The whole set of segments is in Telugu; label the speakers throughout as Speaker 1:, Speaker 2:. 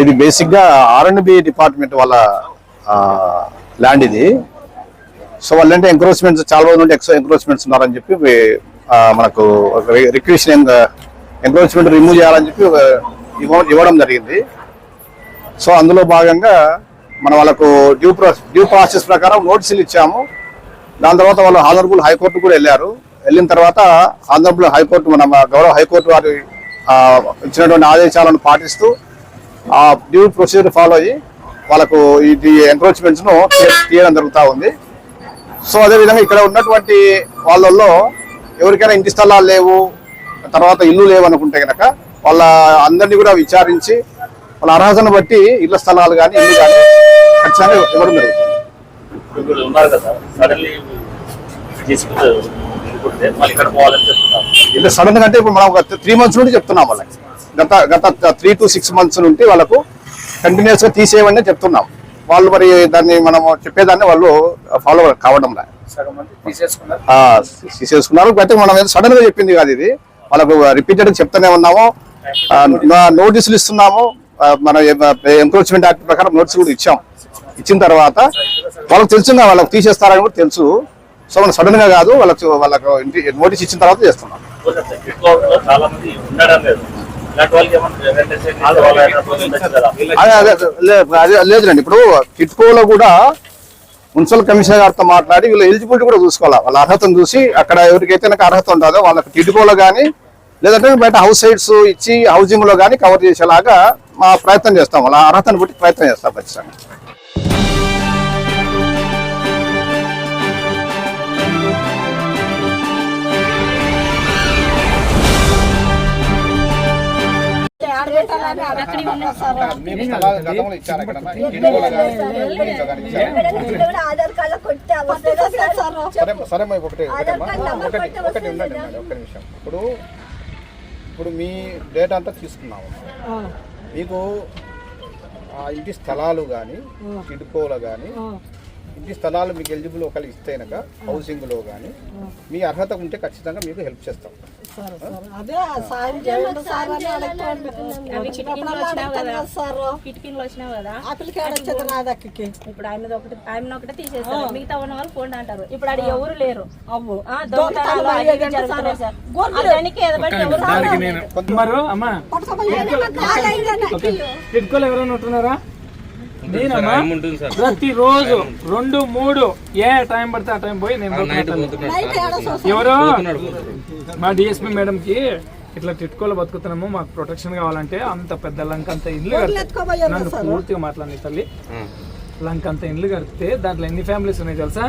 Speaker 1: ఇది బేసిక్గా ఆర్ అండ్ బి డిపార్ట్మెంట్ వాళ్ళ ల్యాండ్ ఇది. సో వాళ్ళంటే ఎంక్రోచ్మెంట్స్ చాలా రోజుల నుండి ఎక్స్ట్రా ఎంక్రోచ్మెంట్స్ ఉన్నారని చెప్పి మనకు రిక్వెషన్ ఎంక్రోచ్మెంట్ రిమూవ్ చేయాలని చెప్పి ఇవ్వడం జరిగింది. సో అందులో భాగంగా మనం వాళ్ళకు డ్యూ డ్యూ ప్రాసెస్ ప్రకారం నోటీసులు ఇచ్చాము. దాని తర్వాత వాళ్ళు ఆనరబుల్ హైకోర్టు కూడా వెళ్ళారు. వెళ్ళిన తర్వాత ఆనరబుల్ హైకోర్టు మన గౌరవ హైకోర్టు వారి ఇచ్చినటువంటి ఆదేశాలను పాటిస్తూ ఆ డ్యూ ప్రొసీజర్ ఫాలో అయ్యి వాళ్ళకు ఇది ఎంక్రోచ్మెంట్స్ను తీ- తీయడం జరుగుతూ ఉంది. సో అదేవిధంగా ఇక్కడ ఉన్నటువంటి వాళ్ళల్లో ఎవరికైనా ఇంటి స్థలాలు లేవు తర్వాత ఇల్లు లేవు అనుకుంటే కనుక వాళ్ళ అందరినీ కూడా విచారించి వాళ్ళ అర్హతను బట్టి ఇళ్ళ స్థలాలు కానీ ఇల్లు కానీ ఖచ్చితంగా ఇవ్వడం జరుగుతుంది.
Speaker 2: ఇప్పుడు ఉన్నారు కదా సడన్లీ తీసుకుంటే వెళ్ళిపోతే మళ్ళీ ఇక్కడ పోవాలని చెప్తున్నారు.
Speaker 1: అంటే సడన్గా అంటే ఇప్పుడు మనం త్రీ మంత్స్ నుండి చెప్తున్నాం వాళ్ళకి. గత గత త్రీ టు సిక్స్ మంత్స్ నుండి వాళ్ళకు కంటిన్యూస్గా తీసేయమని చెప్తున్నాం. వాళ్ళు మరి దాన్ని మనం చెప్పేదాన్ని వాళ్ళు ఫాలో కావడం
Speaker 3: తీసేసుకున్నారు.
Speaker 1: ఆ, తీసేసుకున్నారు. అయితే మనం సడన్గా చెప్పింది కాదు ఇది. వాళ్ళకు రిపీటెడ్ చెప్తూనే ఉన్నాము. నోటీసులు ఇస్తున్నాము. మన ఎంక్రోచ్మెంట్ యాక్ట్ ప్రకారం నోటీసులు కూడా ఇచ్చాం. ఇచ్చిన తర్వాత వాళ్ళకి తెలుసు వాళ్ళకి తీసేస్తారని కూడా తెలుసు. సో మనం సడన్గా కాదు వాళ్ళకి వాళ్ళకు నోటీస్ ఇచ్చిన తర్వాత చేస్తున్నాం. అదే అదే అదే లేదులేండి. ఇప్పుడు కిట్కోలో కూడా మున్సిపల్ కమిషనర్ గారితో మాట్లాడి వీళ్ళ ఎలిజిబిలిటీ కూడా చూసుకోవాలి? వాళ్ళ అర్హతను చూసి అక్కడ ఎవరికైతే నాకు అర్హత ఉంటుందో వాళ్ళకి టిడ్కోలో కానీ లేదంటే బయట హౌస్ సైడ్స్ ఇచ్చి హౌజింగ్లో కానీ కవర్ చేసేలాగా మా ప్రయత్నం చేస్తాం. వాళ్ళ అర్హతను బట్టి ప్రయత్నం చేస్తాం ఖచ్చితంగా.
Speaker 4: ఆధార్ కార్డు కొట్టే అవసరం
Speaker 1: సరే ఒకటి ఒకటి ఉండండి నిమిషం ఇప్పుడు ఇప్పుడు మీ డేటా అంతా తీసుకున్నాము మీకు ఆ ఇంటి స్థలాలు కానీ టిడ్కోలో కానీ ఇంటి స్థలాలు మీకు ఎలిజిబుల్ ఒకవేళ ఇస్తేనక హౌసింగ్లో కానీ మీ అర్హత ఉంటే ఖచ్చితంగా మీకు హెల్ప్ చేస్తాం.
Speaker 5: Sir sir. అదే సాయం చేయండి సార్ అని అడుగుతాను
Speaker 6: అవి కిటికీలు వచ్చినావు కదా.
Speaker 5: నా దక్కకి
Speaker 6: ఇప్పుడు ఆయన ఒకటి ఆయన ఒకటి తీసేస్తారు. మిగతా ఉన్న వాళ్ళు పోండి అంటారు. ఇప్పుడు ఆడ ఎవరు లేరు. ఎవరు
Speaker 7: అమ్మా. ఎవరైనా ఉంటున్నారా? నేనమ్మా ప్రతి రోజు రెండు మూడు ఏ టైం పడితే ఆ టైం పోయి నేను. ఎవరు? మా డిఎస్పీ మేడం కి ఇట్లా టిట్కోలో బతుకుతున్నాము మాకు ప్రొటెక్షన్ కావాలంటే అంత పెద్ద లంక అంత ఇల్లు నన్ను పూర్తిగా మాట్లాడి తల్లి. లంక అంత ఇల్లు కడితే దాంట్లో ఎన్ని ఫ్యామిలీస్ ఉన్నాయి తెలుసా?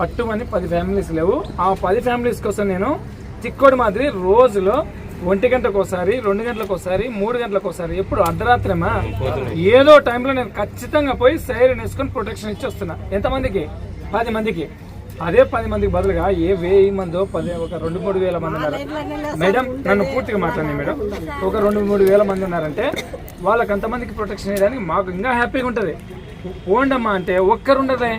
Speaker 7: పట్టుమని పది ఫ్యామిలీస్ లేవు. ఆ పది ఫ్యామిలీస్ కోసం నేను తిక్కోడి మాదిరి రోజులో ఒంటి గంటకు ఒకసారి రెండు గంటలకు ఒకసారి మూడు గంటలకు ఒకసారి ఎప్పుడు? అర్ధరాత్రమా? ఏదో టైంలో నేను ఖచ్చితంగా పోయి సైరన్ వేసుకొని ప్రొటెక్షన్ ఇచ్చి వస్తున్నా. ఎంతమందికి పది మందికి. అదే పది మందికి బదులుగా ఏ వెయ్యి మందో పది ఒక రెండు మూడు వేల మంది ఉన్నారు. మేడం నన్ను పూర్తిగా మాట్లాడండి మేడం. ఒక రెండు మూడు వేల మంది ఉన్నారంటే వాళ్ళకి అంతమందికి ప్రొటెక్షన్ ఇవ్వడానికి మాకు ఇంకా హ్యాపీగా ఉంటుంది. పోండమ్మా అంటే ఒక్కరుండదే.